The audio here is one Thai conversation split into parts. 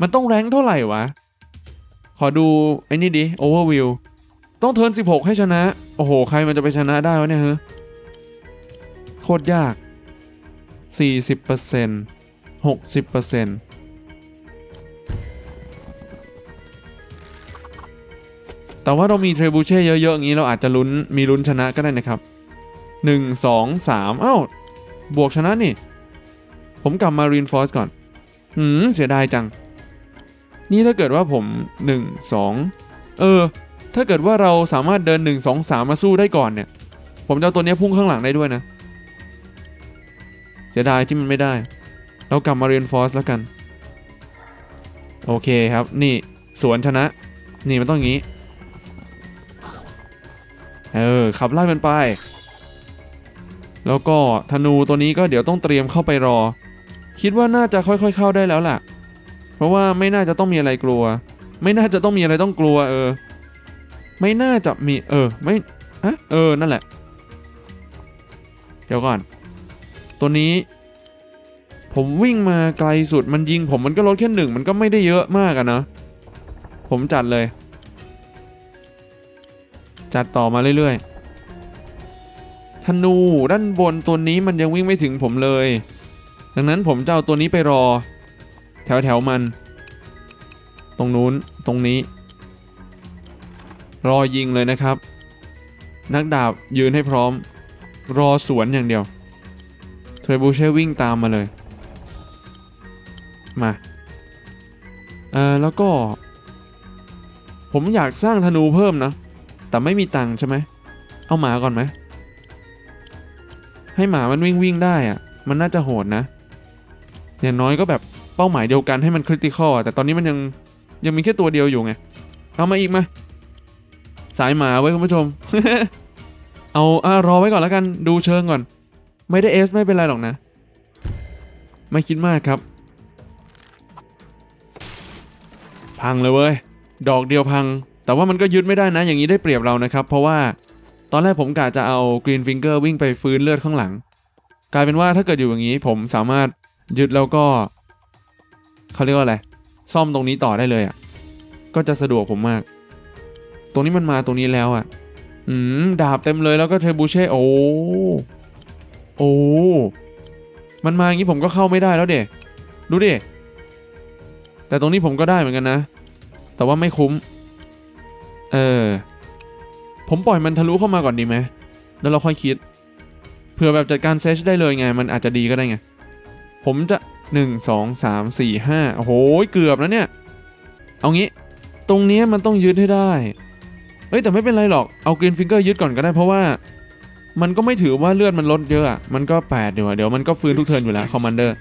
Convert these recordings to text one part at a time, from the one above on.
มันต้องแรงเท่าไหร่วะ ขอดูไอ้นี่ดิโอเวอร์วิวต้องเทิร์น16 ให้ชนะ โอ้โห ใครมันจะไปชนะได้วะเนี่ยเฮ้โคตรยาก 40% 60%แต่ว่าเรามีเทรบูเช่เยอะๆอย่างนี้เราอาจจะลุ้นมีลุ้นชนะก็ได้นะครับ 1 2 3เอ้าบวกชนะนี่ ผมกลับมา reinforce ก่อนหืม เสียดายจัง นี่ถ้าเกิดว่าผม 1 2 เออ ถ้าเกิดว่าเราสามารถเดิน 1 2 3 มาสู้ได้ก่อนเนี่ย ผมจะเอาตัวนี้พุ่งข้างหลังได้ด้วยนะ เสียดายที่มันไม่ได้ เรากลับมา reinforce แล้วกัน โอเคครับ นี่สวนชนะ นี่มันต้องอย่างนี้ เออ ขับไล่มันไป แล้วก็ธนูตัวนี้ก็เดี๋ยวต้องเตรียมเข้าไปรอ คิดว่าน่าจะค่อยๆเข้าได้แล้วล่ะ เพราะว่าไม่น่าจะต้องมีอะไรกลัว ไม่น่าจะต้องมีอะไรต้องกลัว เออ ไม่น่าจะมี เออ ไม่ฮะเออ นั่นแหละ เดี๋ยวก่อน ตัวนี้ ผมวิ่งมาไกลสุดมันยิง ผมมันก็ลดแค่หนึ่งมันก็ไม่ได้เยอะมากอะนะผมจัดเลย จัดต่อมาเรื่อยๆธนูด้านบนตัวนี้มันยังวิ่งไม่ถึงผมเลย ดังนั้นผมจะเอาตัวนี้ไปรอ ถวแถวมัน ตรงนู้นตรงนี้ รอยิงเลยนะครับ นักดาบยืนให้พร้อม รอสวนอย่างเดียวเทรบูเช่วิ่งตามมาเลย มาเออแล้วก็ ผมอยากสร้างธนูเพิ่มนะ แต่ไม่มีตังค์ใช่ไหม เอาหมาก่อนไหม ให้หมามันวิ่งวิ่งได้อะมันน่าจะโหดนะ อย่างน้อยก็แบบ เป้าหมายเดียวกันให้มันคริติคอลแต่ตอนนี้มันยังยังมีแค่ตัวเดียวอยู่ไง เอามาอีกมา สายหมาไว้คุณผู้ชม เอาอะรอไว้ก่อนแล้วกันดูเชิงก่อน ไม่ได้เอสไม่เป็นไรหรอกนะ ไม่คิดมากครับ พังเลยเว้ย ดอกเดียวพัง แต่ว่ามันก็ยึดไม่ได้นะ อย่างนี้ได้เปรียบเรานะครับ เพราะว่าตอนแรกผมกะจะเอา Green Finger วิ่งไปฟื้นเลือดข้างหลัง กลายเป็นว่าถ้าเกิดอยู่อย่างนี้ผมสามารถยึดแล้วก็ เขาเรียกว่าอะไร ซ่อมตรงนี้ต่อได้เลยอะ ก็จะสะดวกผมมาก ตรงนี้มันมาตรงนี้แล้วอะ อืม ดาบเต็มเลยแล้วก็เทรบูเช่ โอ้ โอ้ มันมาอย่างนี้ผมก็เข้าไม่ได้แล้วเด็ดูดิ แต่ตรงนี้ผมก็ได้เหมือนกันนะ แต่ว่าไม่คุ้ม เออ ผมปล่อยมันทะลุเข้ามาก่อนดีไหม แล้วเราค่อยคิด เผื่อแบบจัดการเซชได้เลยไง มันอาจจะดีก็ได้ไง ผมจะ 1 2 3 4 5 โอ้โห เกือบแล้วเนี่ย เอางี้ ตรงนี้มันต้องยึดให้ได้ เอ้ยแต่ไม่เป็นไรหรอก เอากรีนฟิงเกอร์ยึดก่อนก็ได้เพราะว่า มันก็ไม่ถือว่าเลือดมันลดเยอะ มันก็8เดี๋ยวเดี๋ยวมันก็ฟื้นทุกเทิร์นอยู่แล้วคอมมานเดอร์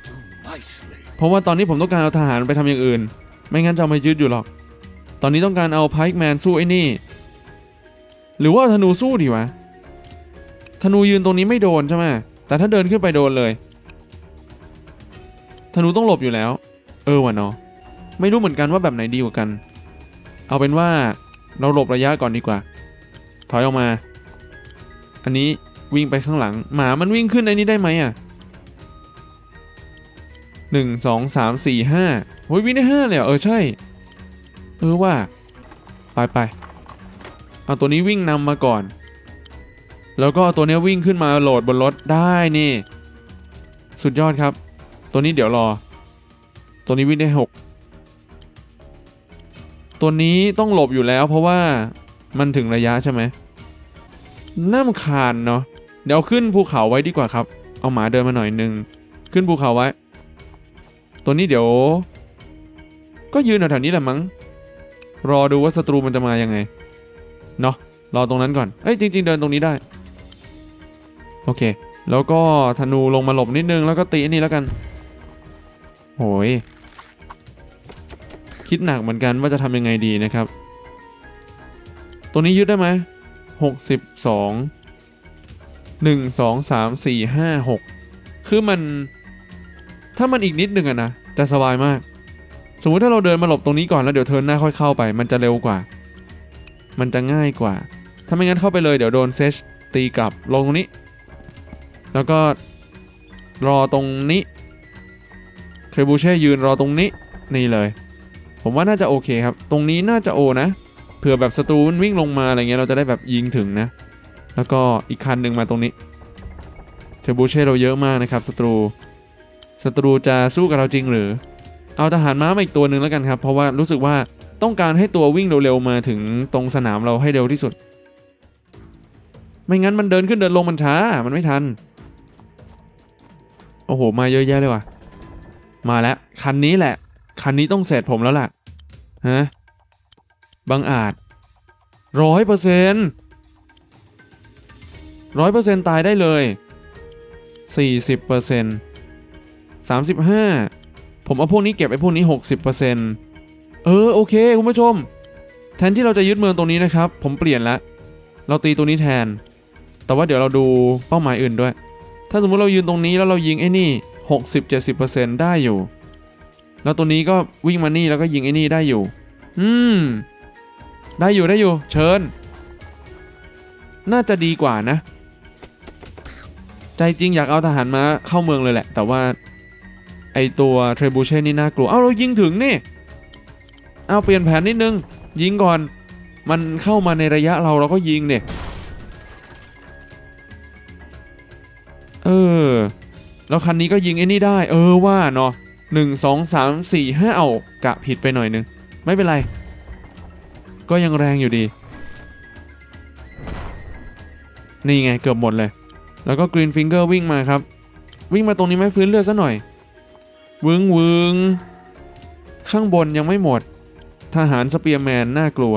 เพราะว่าตอนนี้ผมต้องการเอาทหารไปทำอย่างอื่น ไม่งั้นจะเอามายึดอยู่หรอก ตอนนี้ต้องการเอาไพค์แมนสู้ไอ้นี่ หรือว่าธนูสู้ดีวะ ธนูยืนตรงนี้ไม่โดนใช่ไหมแต่ถ้าเดินขึ้นไปโดนเลย ธนูต้องหลบอยู่แล้ว เออวะเนาะไม่รู้เหมือนกันว่าแบบไหนดีกว่ากัน เอาเป็นว่าเราหลบระยะก่อนดีกว่า ถอยออกมา อันนี้วิ่งไปข้างหลัง หมามันวิ่งขึ้นไอ้นี้ได้ไหมอะหนึ่งสองสามสี่ห้าโอ้ยวิ่งได้ห้าเลยเหรอเออใช่ เออว่า ไปไปเอาตัวนี้วิ่งนำมาก่อน แล้วก็เอาตัวนี้วิ่งขึ้นมาโหลดบนรถได้นี่ สุดยอดครับ ตัวนี้เดี๋ยวรอ ตัวนี้วิ่งได้หกตัวนี้ต้องหลบอยู่แล้วเพราะว่ามันถึงระยะใช่ไหมน่าคาญเนาะเดี๋ยวขึ้นภูเขาไว้ดีกว่าครับ เอาหมาเดินมาหน่อยหนึ่งขึ้นภูเขาไว้ ตัวนี้เดี๋ยว ก็ยืนแถวๆนี้แหละมั้ง รอดูว่าศัตรูมันจะมายังไง เนาะรอตรงนั้นก่อน เอ้ยจริง ๆ เดินตรงนี้ได้ โอเค แล้วก็ธนูลงมาหลบนิดนึงแล้วก็ตีอันนี้แล้วกัน โหยคิดหนักเหมือนกันว่าจะทำยังไงดีนะครับ ตัวนี้ยึดได้ไหมหกสิบสองหนึ่งสองสามสี่ห้าหกคือมัน ถ้ามันอีกนิดหนึ่งอะนะ จะสบายมาก สมมติถ้าเราเดินมาหลบตรงนี้ก่อนแล้วเดี๋ยวเทิร์นหน้าค่อยเข้าไป มันจะเร็วกว่า มันจะง่ายกว่า ถ้าไม่งั้นเข้าไปเลยเดี๋ยวโดนเซชตีกลับลงตรงนี้ แล้วก็รอตรงนี้ บูเช่ยืนรอตรงนี้นี่เลย ผมว่าน่าจะโอเคครับ ตรงนี้น่าจะโอนะเผื่อแบบศัตรูมันวิ่งลงมาอะไรเงี้ยเราจะได้แบบยิงถึงนะ แล้วก็อีกคันหนึ่งมาตรงนี้เทรบูเช่เราเยอะมากนะครับศัตรูศัตรูจะสู้กับเราจริงหรือ เอาทหารม้ามาอีกตัวหนึ่งแล้วกันครับ เพราะว่ารู้สึกว่าต้องการให้ตัววิ่งเร็วๆมาถึงตรงสนามเราให้เร็วที่สุด ไม่งั้นมันเดินขึ้นเดินลงมันช้ามันไม่ทัน โอ้โห มาเยอะแยะเลยว่ะ มาแล้ว คันนี้แหละ คันนี้ต้องเสร็จผมแล้วล่ะฮะบังอาจร้อยเปอร์เซ็นต์ร้อยเปอร์เซ็นต์ตายได้เลยสี่สิบเปอร์เซ็นต์สามสิบห้าผมเอาพวกนี้เก็บไอ้พวกนี้หกสิบเปอร์เซ็นต์เออโอเคคุณผู้ชม แทนที่เราจะยึดเมืองตรงนี้นะครับ ผมเปลี่ยนละเราตีตัวนี้แทน แต่ว่าเดี๋ยวเราดูเป้าหมายอื่นด้วย ถ้าสมมุติเรายืนตรงนี้แล้วเรายิงไอ้นี่ 60-70%ได้อยู่ แล้วตัวนี้ก็วิ่งมานี่แล้วก็ยิงไอ้นี่ได้อยู่ อืม ได้อยู่ได้อยู่ เชิญ น่าจะดีกว่านะ ใจจริงอยากเอาทหารมาเข้าเมืองเลยแหละ แต่ว่าไอตัวเทรบูเช่นี่น่ากลัว เอ้าเรายิงถึงนี่ เอาเปลี่ยนแผนนิดนึง ยิงก่อน มันเข้ามาในระยะเราเราก็ยิงเนี่ย แล้วคันนี้ก็ยิงไอ้นี่ได้ เออว่าเนาะหนึ่งสองสามสี่ห้าเอากะผิดไปหน่อยนึง ไม่เป็นไร ก็ยังแรงอยู่ดี นี่ไงเกือบหมดเลย แล้วก็กรีนฟิงเกอร์วิ่งมาครับ วิ่งมาตรงนี้ไหมฟื้นเลือดซะหน่อยวึงวึงข้างบนยังไม่หมด ทหารสเปียร์แมนน่ากลัว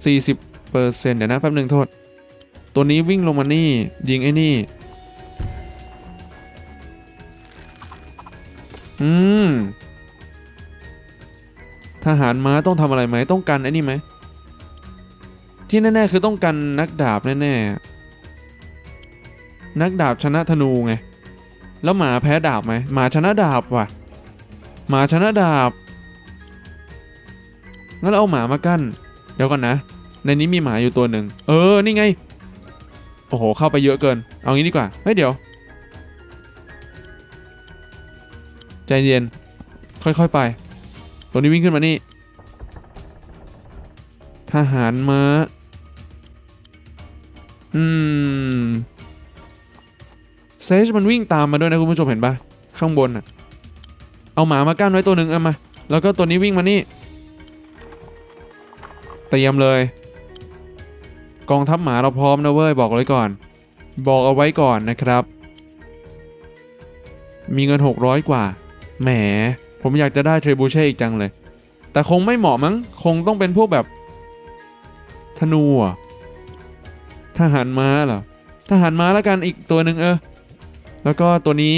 40เปอร์เซ็นต์เดี๋ยวนะแป๊บหนึ่งโทษ ตัวนี้วิ่งลงมานี่ ยิงไอ้นี่ อืม ทหารม้าต้องทำอะไรไหมต้องกันไอ้นี่ไหม ที่แน่ๆคือต้องกันนักดาบแน่ๆ นักดาบชนะธนูไง แล้วหมาแพ้ดาบไหมหมาชนะดาบว่ะ หมาชนะดาบ งั้นเราเอาหมามากั้น เดี๋ยวก่อนนะ ในนี้มีหมาอยู่ตัวหนึ่ง เออ นี่ไง โอ้โห เข้าไปเยอะเกิน เอางี้ดีกว่า เฮ้ยเดี๋ยว ใจเย็น ค่อยๆไป ตัวนี้วิ่งขึ้นมานี่ ทหารม้า อืม เซจมันวิ่งตามมาด้วยนะคุณผู้ชมเห็นปะข้างบนอะเอาหมามากั้นไว้ตัวหนึ่งเอามา แล้วก็ตัวนี้วิ่งมานี่ เตรียมเลย กองทัพหมาเราพร้อมนะเว้ย บอกไว้ก่อน บอกเอาไว้ก่อนนะครับ มีเงิน 600 กว่า แหม ผมอยากจะได้เทรบูเช่อีกจังเลย แต่คงไม่เหมาะมั้ง คงต้องเป็นพวกแบบ ธนูอะทหารม้าเหรอทหารม้าแล้วกันอีกตัวหนึ่งเออ แล้วก็ตัวนี้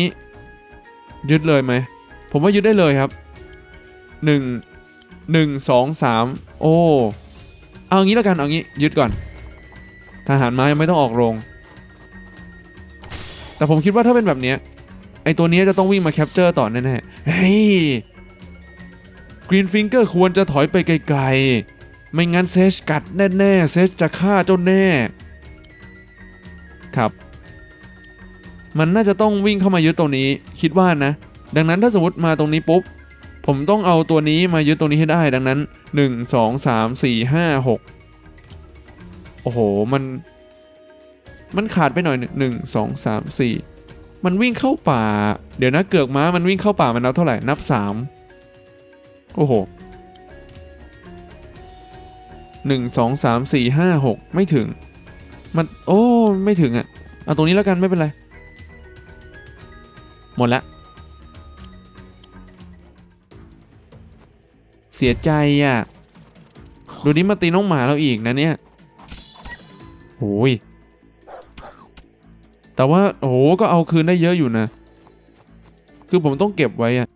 ยึดเลยไหม ผมว่ายึดได้เลยครับหนึ่งหนึ่งสองสามโอ้ เอางี้แล้วกัน เอางี้ยึดก่อน ทหารม้ายังไม่ต้องออกโรง แต่ผมคิดว่าถ้าเป็นแบบเนี้ย ไอตัวนี้จะต้องวิ่งมาแคปเจอร์ต่อแน่ๆเฮ้ยกรีนฟิงเกอร์ควรจะถอยไปไกลๆ ไม่งั้นเซชกัดแน่ๆ เซชจะฆ่าเจ้าแน่ ครับ มันน่าจะต้องวิ่งเข้ามายึดตรงนี้ คิดว่านะ ดังนั้นถ้าสมมติมาตรงนี้ปุ๊บ ผมต้องเอาตัวนี้มายึดตรงนี้ให้ได้ ดังนั้น 1 2 3 4 5 6 โอ้โห มัน มันขาดไปหน่อยหนึ่งสองสามสี่ มันวิ่งเข้าป่า เดี๋ยวนะเกือกม้ามันวิ่งเข้าป่ามันนับเท่าไหร่นับสามโอ้โหหนึ่งสองสามสี่ห้าหกไม่ถึง มัน โอ้ ไม่ถึงอะ่ะ เอาตรงนี้แล้วกันไม่เป็นไร หมดละ เสียใจอะ่ะ ดูนี้มาตีน้องหมาเราอีกนะเนี่ยโอ้ย แต่ว่าโอ้โหก็เอาคืนได้เยอะอยู่นะ คือผมต้องเก็บไว้อะ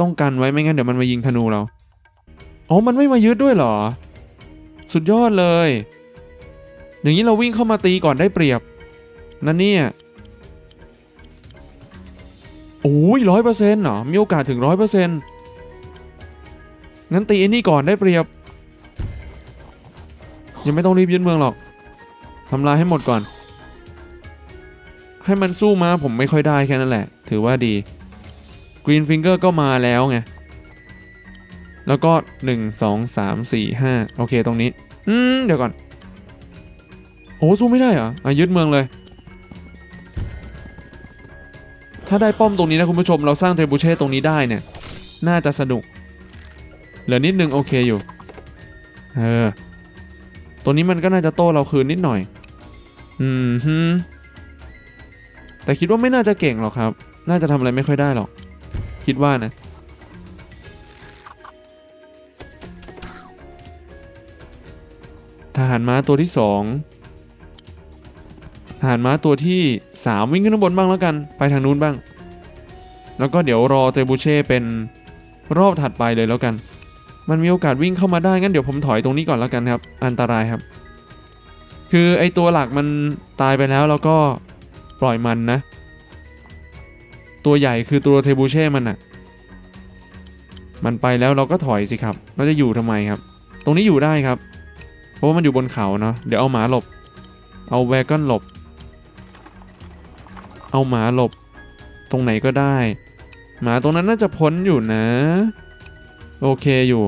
ต้องกันไว้ไม่งั้นเดี๋ยวมันมายิงธนูเรา อ๋อ มันไม่มายึดด้วยเหรอ สุดยอดเลย อย่างนี้เราวิ่งเข้ามาตีก่อนได้เปรียบนั่นเนี่ยโอ้ยร้อยเปอร์เซ็นต์เหรอ มีโอกาสถึงร้อยเปอร์เซ็นต์งั้นตีไอ้นี่ก่อนได้เปรียบ ยังไม่ต้องรีบยึดเมืองหรอก ทำลายให้หมดก่อน ให้มันสู้มาผมไม่ค่อยได้แค่นั้นแหละ ถือว่าดี Green Finger ก็มาแล้วไง แล้วก็ 1 2 3 4 5 โอเคตรงนี้ อืม เดี๋ยวก่อน โอ้สู้ไม่ได้เหรออะยึดเมืองเลย ถ้าได้ป้อมตรงนี้นะคุณผู้ชมเราสร้างเทรบูเช่ตรงนี้ได้เนี่ย น่าจะสนุก เหลือนิดนึงโอเคอยู่ เออ ตัวนี้มันก็น่าจะโตเราคืนนิดหน่อย อืมฮึ แต่คิดว่าไม่น่าจะเก่งหรอกครับ น่าจะทำอะไรไม่ค่อยได้หรอก คิดว่านะ ทหารม้าตัวที่สองทหารม้าตัวที่สามวิ่งขึ้นข้างบนบ้างแล้วกัน ไปทางนู้นบ้าง แล้วก็เดี๋ยวรอเตรบูเช่เป็นรอบถัดไปเลยแล้วกัน มันมีโอกาสวิ่งเข้ามาได้ งั้นเดี๋ยวผมถอยตรงนี้ก่อนแล้วกันครับ อันตรายครับ คือไอตัวหลักมันตายไปแล้วแล้วก็ ปล่อยมันนะ ตัวใหญ่คือตัวเทบูเช่มันอะมันไปแล้วเราก็ถอยสิครับ เราจะอยู่ทำไมครับ ตรงนี้อยู่ได้ครับ เพราะว่ามันอยู่บนเขาเนาะ เดี๋ยวเอาหมาหลบ เอาแวกอนหลบ เอาหมาหลบ ตรงไหนก็ได้ หมาตรงนั้นน่าจะพ้นอยู่นะ โอเคอยู่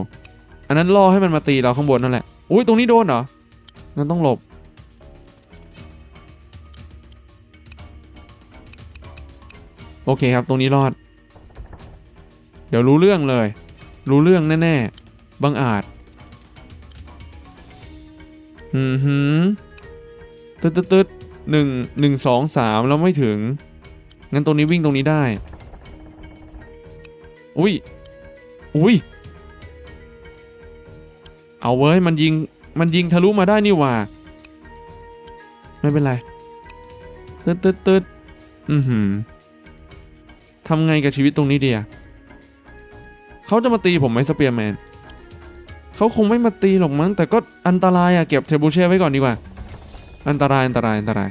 อันนั้นรอให้มันมาตีเราข้างบนนั่นแหละ อุ้ยตรงนี้โดนเหรองั้นต้องหลบ โอเคครับ ตรงนี้รอด เดี๋ยวรู้เรื่องเลย รู้เรื่องแน่ๆบังอาจ อืมหืมตึ๊ดตึ๊ดตึ๊ดหนึ่งหนึ่งสองสามแล้วไม่ถึง งั้นตรงนี้วิ่งตรงนี้ได้ อุ้ย อุ้ย เอาเว้ย มันยิง มันยิงทะลุมาได้นี่ว่า ไม่เป็นไร ตึ๊ดตึ๊ดตึ๊ดอือหือ ทำไงกับชีวิตตรงนี้เดีอะเขาจะมาตีผมไหมสเปียร์แมนเขาคงไม่มาตีหรอกมั้งแต่ก็อันตรายอะเก็บเทบูเช่ไว้ก่อนดีกว่า อันตรายอันตรายอันตราย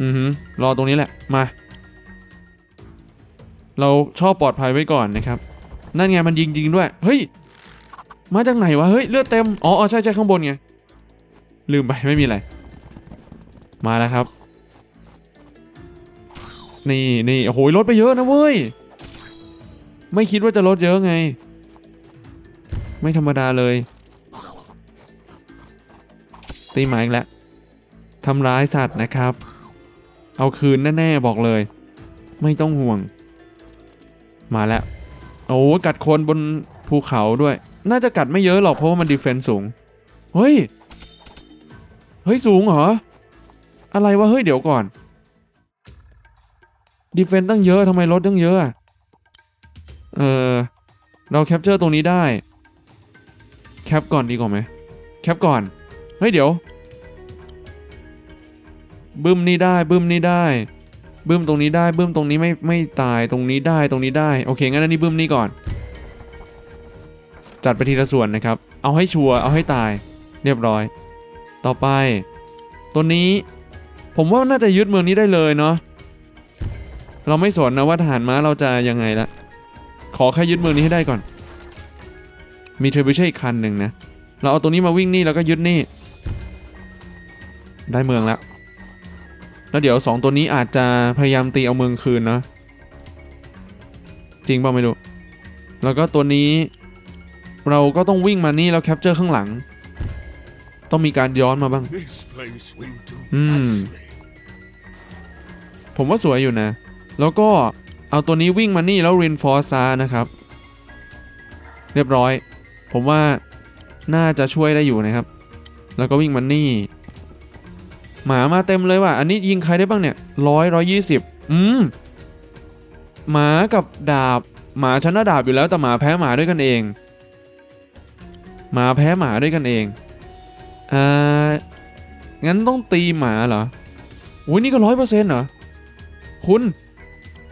อือหือรอตรงนี้แหละ มา เราชอบปลอดภัยไว้ก่อนนะครับ นั่นไงมันยิงจริงด้วย เฮ้ย มาจากไหนวะ เฮ้ยเลือดเต็มอ๋ออ๋อใช่ใช่ข้างบนไง ลืมไปไม่มีอะไร มาแล้วครับ นี่นี่โอ้โหลดไปเยอะนะเว้ย ไม่คิดว่าจะลดเยอะไง ไม่ธรรมดาเลย ตีหมาอีกแล้วทำร้ายสัตว์นะครับ เอาคืนแน่ๆบอกเลย ไม่ต้องห่วง มาแล้ว โอ้กัดคนบนภูเขาด้วย น่าจะกัดไม่เยอะหรอกเพราะว่ามันดีเฟนซ์สูง เฮ้ย เฮ้ยสูงเหรอ อะไรวะเฮ้ยเดี๋ยวก่อน ดีเฟนซ์ตั้งเยอะทำไมลดตั้งเยอะอะเออเราแคปเจอร์ตรงนี้ได้ แคปก่อนดีกว่าไหมแคปก่อน เฮ้ยเดี๋ยว บึ้มนี่ได้บึ้มนี่ได้ บึ้มตรงนี้ได้บึ้มตรงนี้ไม่ไม่ตายตรงนี้ได้ตรงนี้ได้ โอเค งั้นอันนี้บึ้มนี่ก่อน จัดไปทีละส่วนนะครับ เอาให้ชัวร์เอาให้ตายเรียบร้อย ต่อไป ตัวนี้ผมว่าน่าจะยึดเมืองนี้ได้เลยเนาะ เราไม่สนนะว่าทหารม้าเราจะยังไงละขอแค่ยึดเมืองนี้ให้ได้ก่อน มีเทรบิเช่อีกคันหนึ่งนะ เราเอาตัวนี้มาวิ่งนี่แล้วก็ยึดนี่ ได้เมืองแล้ว แล้วเดี๋ยวสองตัวนี้อาจจะพยายามตีเอาเมืองคืนเนาะจริงเปล่าไม่รู้ แล้วก็ตัวนี้ เราก็ต้องวิ่งมานี่แล้วแคปเจอร์ข้างหลัง ต้องมีการย้อนมาบ้าง This place will do Hmm. nicely. ผมว่าสวยอยู่นะ แล้วก็เอาตัวนี้วิ่งมานี่แล้ว reinforce ซานะครับ เรียบร้อย ผมว่าน่าจะช่วยได้อยู่นะครับ แล้วก็วิ่งมานี่ หมามาเต็มเลยว่ะ อันนี้ยิงใครได้บ้างเนี่ยร้อยร้อยยี่สิบอืม หมากับดาบ หมาชนะดาบอยู่แล้วแต่หมาแพ้หมาด้วยกันเอง หมาแพ้หมาด้วยกันเองอ่างั้นต้องตีหมาเหรอโอ้ยนี่ก็ร้อยเปอร์เซ็นต์เหรอ คุณ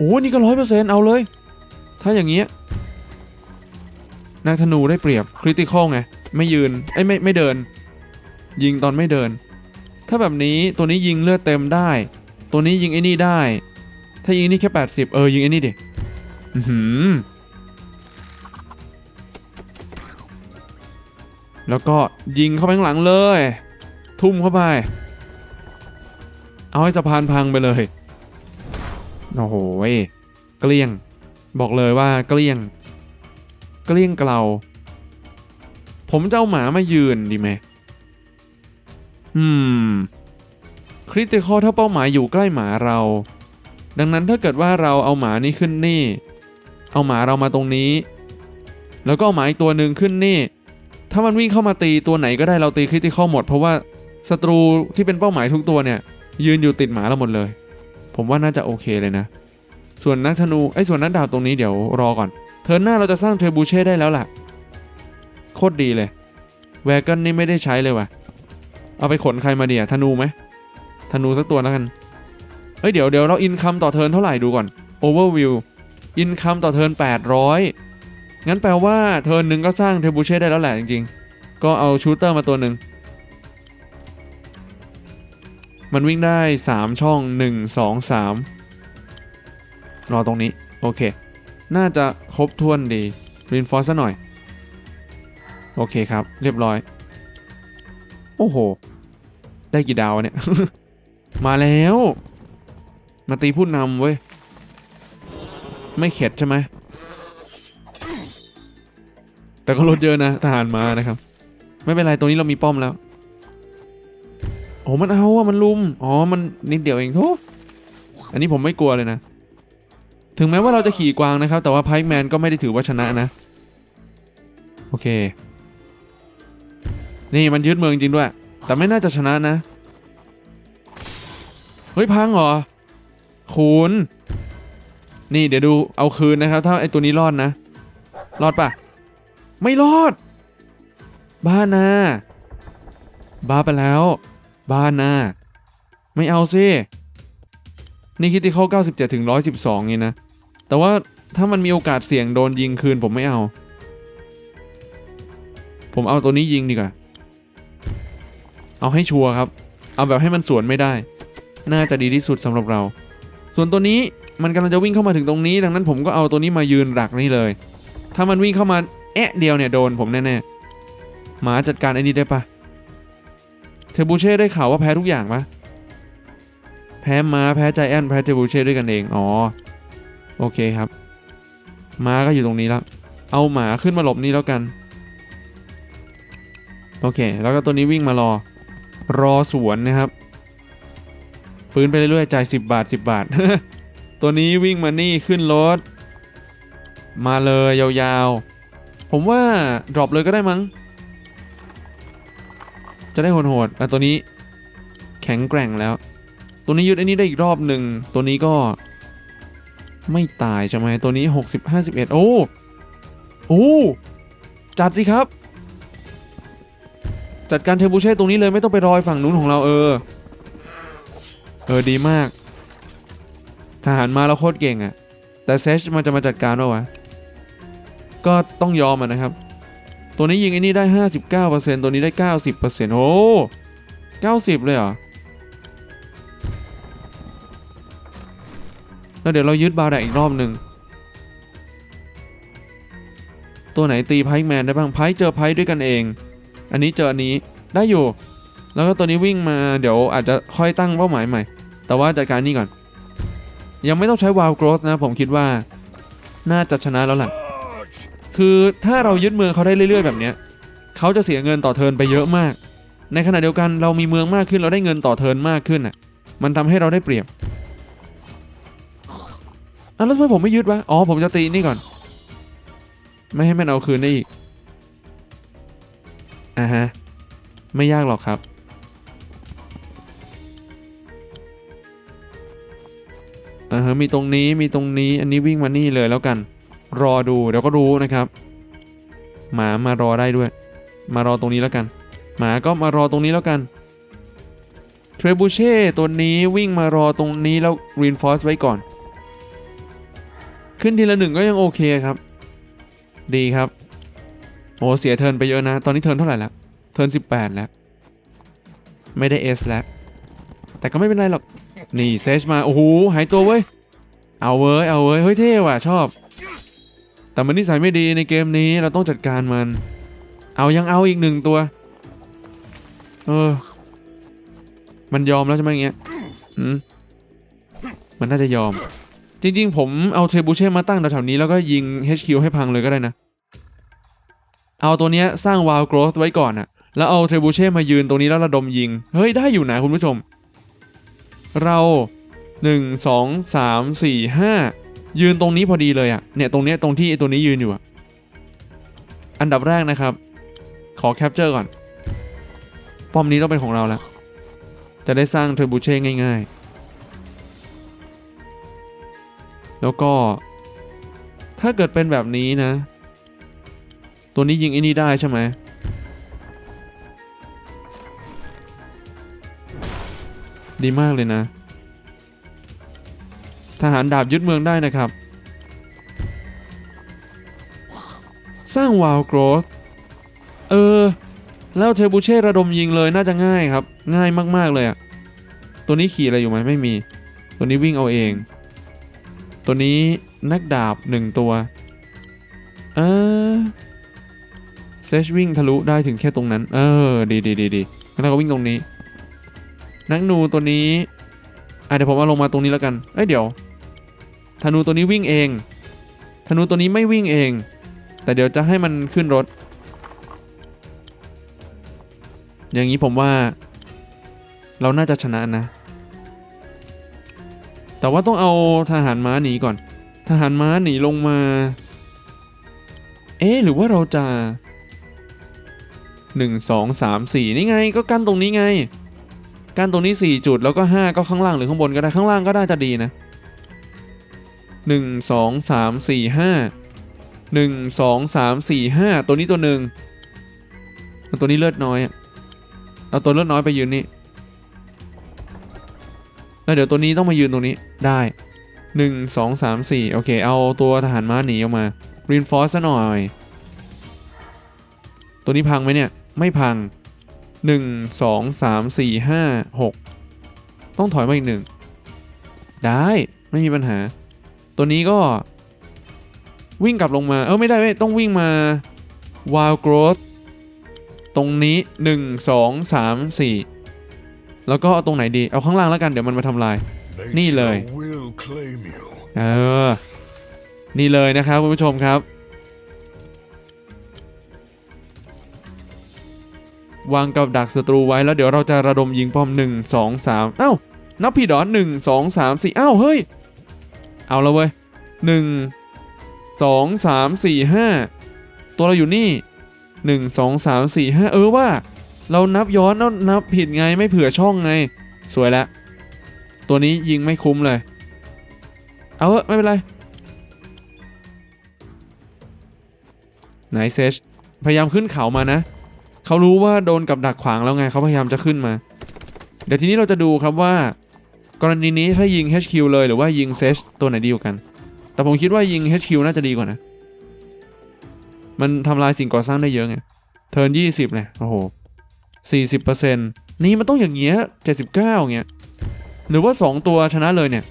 อ้นี่ก็ร้อยเปอร์เซ็นต์เอาเลย ถ้าอย่างเงี้ยนางธนูได้เปรียบคริติคอลไง ไม่ยืนเอ้ยไม่ไม่เดิน ยิงตอนไม่เดิน ถ้าแบบนี้ตัวนี้ยิงเลือดเต็มได้ ตัวนี้ยิงไอ้นี่ได้ ถ้ายิงนี่แค่ 80 เออยิงไอ้นี่ดิอือหือแล้วก็ยิงเข้าไปข้างหลังเลย ทุ่มเข้าไป เอาให้สะพานพังไปเลย โอ้โหเกลี้ยง บอกเลยว่าเกลี้ยง เกลี้ยงเกลาผมจะเอาหมามายืนดีไหมอืม คริติคอถ้าเป้าหมายอยู่ใกล้หมาเรา ดังนั้นถ้าเกิดว่าเราเอาหมานี่ขึ้นนี่ เอาหมาเรามาตรงนี้ แล้วก็เอาหมาอีกตัวหนึ่งขึ้นนี่ ถ้ามันวิ่งเข้ามาตีตัวไหนก็ได้เราตีคริติคอหมด เพราะว่าศัตรูที่เป็นเป้าหมายทุกตัวเนี่ย ยืนอยู่ติดหมาเราหมดเลย ผมว่าน่าจะโอเคเลยนะ ส่วนนักธนูไอ้ส่วนนักดาบตรงนี้เดี๋ยวรอก่อน เทิร์นหน้าเราจะสร้างเทรบูเช่ได้แล้วล่ะ โคตรดีเลย แวกอนนี่ไม่ได้ใช้เลยว่ะ เอาไปขนใครมาเดียธนูไหมธนูสักตัวแล้วกันเฮ้ยเดี๋ยวเดี๋ยวเราอินคัมต่อเทิร์นเท่าไหร่ดูก่อน Overview อินคัมต่อเทิร์น800 งั้นแปลว่าเทิร์นหนึ่งก็สร้างเทบูเช่ได้แล้วแหละจริงๆ ก็เอาชูเตอร์มาตัวหนึ่ง มันวิ่งได้ 3 ช่อง 1 2 3 รอตรงนี้ โอเค น่าจะครบถ้วนดีรีนฟอร์ซะหน่อย โอเคครับ เรียบร้อย โอ้โห ได้กี่ดาวเนี่ย มาแล้ว มาตีผู้นำเว้ย ไม่เข็ดใช่ไหม แต่ก็ลดเยอะนะ ทหารมานะครับ ไม่เป็นไร ตรงนี้เรามีป้อมแล้ว โอ้มันเอาอะมันลุม อ๋อ มันนิดเดียวเองทุอันนี้ผมไม่กลัวเลยนะ ถึงแม้ว่าเราจะขี่กวางนะครับ แต่ว่าไพคแมนก็ไม่ได้ถือว่าชนะนะ โอเค นี่มันยึดเมืองจริงด้วย แต่ไม่น่าจะชนะนะ เฮ้ยพังเหรอคูณนี่เดี๋ยวดูเอาคืนนะครับ ถ้าไอตัวนี้รอดนะ รอดปะไม่รอด บ้านาบ้าไปแล้ว บ้านนาไม่เอาสินี่คิดที่เข้า97 ถึง 112ไงนะ แต่ว่าถ้ามันมีโอกาสเสี่ยงโดนยิงคืนผมไม่เอา ผมเอาตัวนี้ยิงดีกว่า เอาให้ชัวร์ครับ เอาแบบให้มันสวนไม่ได้ น่าจะดีที่สุดสำหรับเรา ส่วนตัวนี้มันกำลังจะวิ่งเข้ามาถึงตรงนี้ ดังนั้นผมก็เอาตัวนี้มายืนหลักนี่เลย ถ้ามันวิ่งเข้ามาแอะเดียวเนี่ยโดนผมแน่ๆหมาจัดการไอ้นี่ได้ปะ เทบูเช่ได้ข่าวว่าแพ้ทุกอย่างปะแพ้ม้าแพ้ใจแอนแพ้เทบูเช่ด้วยกันเอง อ๋อ โอเคครับ ม้าก็อยู่ตรงนี้แล้ว เอาหมาขึ้นมาหลบนี่แล้วกัน โอเค แล้วก็ตัวนี้วิ่งมารอ รอสวนนะครับ ฟื้นไปเรื่อยๆจ่าย10 บาท 10 บาท ตัวนี้วิ่งมานี่ขึ้นรถ มาเลยยาวๆ ผมว่าดรอปเลยก็ได้มั้ง จะได้โหดๆแต่ตัวนี้แข็งแกร่งแล้ว ตัวนี้ยึดอ้นี้ได้อีกรอบหนึ่ง ตัวนี้ก็ไม่ตายใช่ไหมตัวนี้ 60 51 โอ้โอ้จัดสิครับ จัดการเทบูเช่ตรงนี้เลยไม่ต้องไปรอยฝั่งนู้นของเราเออ เออดีมาก ทหารมาแล้วโคตรเก่งอะ่ะแต่เซชมันจะมาจัดการวะวะ ก็ต้องยอมอะนะครับ ตัวนี้ยิงไอ้นี่ได้ 59%ตัวนี้ได้ 90%โอ้90 เลยเหรอ แล้วเดี๋ยวเรายึดบาร์แดกอีกรอบหนึ่ง ตัวไหนตีไพค์แมนได้บ้าง ไพค์เจอไพค์ด้วยกันเอง อันนี้เจออันนี้ได้อยู่ แล้วก็ตัวนี้วิ่งมาเดี๋ยวอาจจะค่อยตั้งเป้าหมายใหม่ แต่ว่าจัดการนี่ก่อน ยังไม่ต้องใช้วาลโกรสนะผมคิดว่า น่าจะชนะแล้วแหละ คือถ้าเรายึดเมืองเขาได้เรื่อยๆแบบเนี้ยเขาจะเสียเงินต่อเทินไปเยอะมาก ในขณะเดียวกันเรามีเมืองมากขึ้นเราได้เงินต่อเทินมากขึ้นอะ มันทำให้เราได้เปรียบอะแล้วทำไมผมไม่ยึดวะอ๋อผมจะตีนี่ก่อน ไม่ให้มันเอาคืนได้อีกอ่าฮะไม่ยากหรอกครับอ่าฮะมีตรงนี้มีตรงนี้อันนี้วิ่งมานี่เลยแล้วกัน รอดูเดี๋ยวก็รู้นะครับ หมามารอได้ด้วย มารอตรงนี้แล้วกัน หมาก็มารอตรงนี้แล้วกันเทรบูเช่ตัวนี้วิ่งมารอตรงนี้แล้วรีนฟอสไว้ก่อน ขึ้นทีละหนึ่งก็ยังโอเคครับ ดีครับ โอ้เสียเทิร์นไปเยอะนะ ตอนนี้เทิร์นเท่าไหร่แล้วเทิร์น18 แล้ว ไม่ได้ S แล้ว แต่ก็ไม่เป็นไรหรอก นี่เซชมา โอ้โหหายตัวเว้ย เอาเว้ย เอาเว้ย เฮ้ยเท่ว่ะ ชอบ แต่มันนิสัยไม่ดีในเกมนี้เราต้องจัดการมัน เอายังเอาอีกหนึ่งตัว เออ มันยอมแล้วใช่ไหมเงี้ยอืมมันน่าจะยอม จริง ๆ ผมเอาเทรบูเช่มาตั้งแถวๆนี้แล้วก็ยิง HQ ให้พังเลยก็ได้นะ เอาตัวเนี้ยสร้างวาลโกรธไว้ก่อนอะแล้วเอาเทรบูเช่มายืนตรงนี้แล้วระดมยิง เฮ้ย ได้อยู่นะคุณผู้ชม เรา 1 2 3 4 5 ยืนตรงนี้พอดีเลยอะเนี่ยตรงเนี้ยตรงที่ไอตัวนี้ยืนอยู่อะอันดับแรกนะครับ ขอแคปเจอร์ก่อน ป้อมนี้ต้องเป็นของเราแล้ว จะได้สร้างเทรบูเช่ง่าย ๆ แล้วก็ ถ้าเกิดเป็นแบบนี้นะ ตัวนี้ยิงไอ้นี่ได้ใช่ไหมดีมากเลยนะ ทหารดาบยึดเมืองได้นะครับ สร้างวาลโกรธเออ แล้วเทบูเช่ระดมยิงเลยน่าจะง่ายครับ ง่ายมาก ๆ เลยอะตัวนี้ขี่อะไรอยู่ไหมไม่มี ตัวนี้วิ่งเอาเอง ตัวนี้นักดาบหนึ่งตัว เออเซชวิ่งทะลุได้ถึงแค่ตรงนั้น เออ ดีดีดีดีงั้นเราก็วิ่งตรงนี้ นักนูตัวนี้อะเดี๋ยวผมเอาลงมาตรงนี้แล้วกัน เอ้ยเดี๋ยว ธนูตัวนี้วิ่งเอง ธนูตัวนี้ไม่วิ่งเอง แต่เดี๋ยวจะให้มันขึ้นรถ อย่างนี้ผมว่า เราน่าจะชนะนะ แต่ว่าต้องเอาทหารม้าหนีก่อน ทหารม้าหนีลงมา เอ๊หรือว่าเราจะ1 2 3 4นี่ไง ก็กั้นตรงนี้ไง กั้นตรงนี้4จุดแล้วก็5ก็ข้างล่างหรือข้างบนก็ได้ข้างล่างก็ได้จะดีนะ 1 2 3 4 5 1 2 3 4 5 ตัวนี้ตัวหนึ่งเอาตัวนี้เลือดน้อยอะเอาตัวเลือดน้อยไปยืนนี่แล้วเดี๋ยวตัวนี้ต้องมายืนตรงนี้ได้ 1 2 3 4 โอเค เอาตัวทหารม้าหนีออกมา reinforce ซะหน่อย ตัวนี้พังไหมเนี่ย ไม่พัง 1 2 3 4 5 6 ต้องถอยมาอีกหนึ่ง ได้ ไม่มีปัญหา ตัวนี้ก็วิ่งกลับลงมา เออไม่ได้ไม่ต้องวิ่งมา wild growth ตรงนี้ 1 2 3 4 แล้วก็เอาตรงไหนดี เอาข้างล่างแล้วกันเดี๋ยวมันมาทำลาย นี่เลย Nature will claim you. เออ นี่เลยนะครับคุณผู้ชมครับ วางกับดักศัตรูไว้แล้วเดี๋ยวเราจะระดมยิงป้อม 1 2 3 เอ้า นับผิดเหรอ1 2 3 4 เอ้า เฮ้ย เอาแล้วเว้ย1 2 3 4 5ตัวเราอยู่นี่1 2 3 4 5เออว่า เรานับย้อนแล้วนับผิดไงไม่เผื่อช่องไง สวยแล้วตัวนี้ยิงไม่คุ้มเลย เอาเถอะไม่เป็นไรไหนเซชพยายามขึ้นเขามานะ เขารู้ว่าโดนกับดักขวางแล้วไงเขาพยายามจะขึ้นมา เดี๋ยวทีนี้เราจะดูครับว่า กรณีนี้ถ้ายิง HQ เลยหรือว่ายิงเซชตัวไหนดีกว่ากัน แต่ผมคิดว่ายิง HQ น่าจะดีกว่านะ มันทำลายสิ่งก่อสร้างได้เยอะไง เทิร์น20เลยโอ้โห40%นี่มันต้องอย่างเงี้ย79เงี้ย หรือว่า2ตัวชนะเลยเนี่ย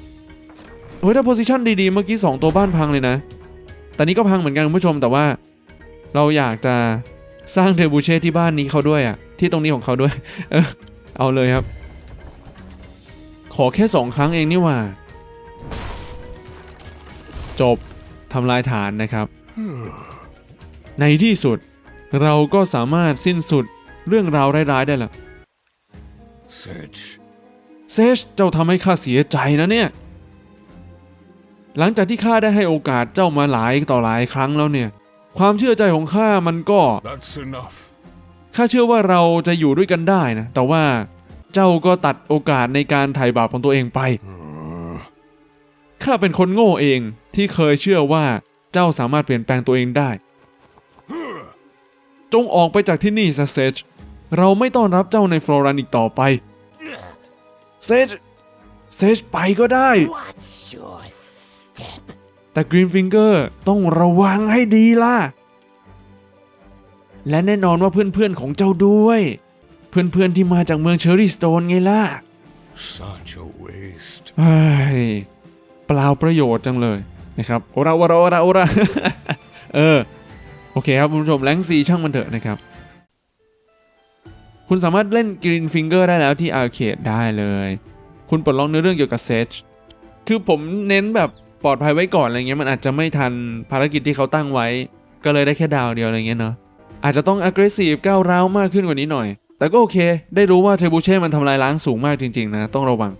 เฮ้ยถ้าโพซิชันดีๆ เมื่อกี้2ตัวบ้านพังเลยนะ แต่นี้ก็พังเหมือนกันคุณผู้ชมแต่ว่า เราอยากจะสร้างเทบูเช่ที่บ้านนี้เขาด้วยอะ่ะที่ตรงนี้ของเขาด้วย เออเอาเลยครับ ขอแค่2ครั้งเองนี่หว่า จบทำลายฐานนะครับ ในที่สุด เราก็สามารถสิ้นสุดเรื่องราวร้ายๆได้แล้ว Sedge. เซชเจ้าทำให้ข้าเสียใจนะเนี่ย หลังจากที่ข้าได้ให้โอกาสเจ้ามาหลายต่อหลายครั้งแล้วเนี่ย ความเชื่อใจของข้ามันก็ That's enough. ข้าเชื่อว่าเราจะอยู่ด้วยกันได้นะ แต่ว่า เจ้าก็ตัดโอกาสในการไถ่บาปของตัวเองไป Uh, ข้าเป็นคนโง่เองที่เคยเชื่อว่าเจ้าสามารถเปลี่ยนแปลงตัวเองได้ จงออกไปจากที่นี่ซะเซชเราไม่ต้อนรับเจ้าในฟลอรันอีกต่อไป เซชเซชไปก็ได้ Watch your step. แต่กรีนฟิงเกอร์ต้องระวังให้ดีล่ะ และแน่นอนว่าเพื่อนๆของเจ้าด้วย เพื่อนๆที่มาจากเมืองเชอร์รี่สโตนไงล่ะ such a waste. เฮ้ยเปล่าประโยชน์จังเลยนะครับโอราโอราโอราโอราเออ โอเคครับคุณผู้ชมแรงซีช่างมันเถอะนะครับ คุณสามารถเล่นกรีนฟิงเกอร์ได้แล้วที่อาร์เคดได้เลย คุณปลดล็อกเนื้อเรื่องเกี่ยวกับเซชคือผมเน้นแบบปลอดภัยไว้ก่อนอะไรเงี้ยมันอาจจะไม่ทันภารกิจที่เขาตั้งไว้ ก็เลยได้แค่ดาวเดียวอะไรเงี้ยเนาะอาจจะต้อง aggressive ก้าวร้าวมากขึ้นกว่านี้หน่อย แต่ก็โอเค ได้รู้ว่าเทบูเช่มันทำลายล้างสูงมากจริงๆนะ ต้องระวัง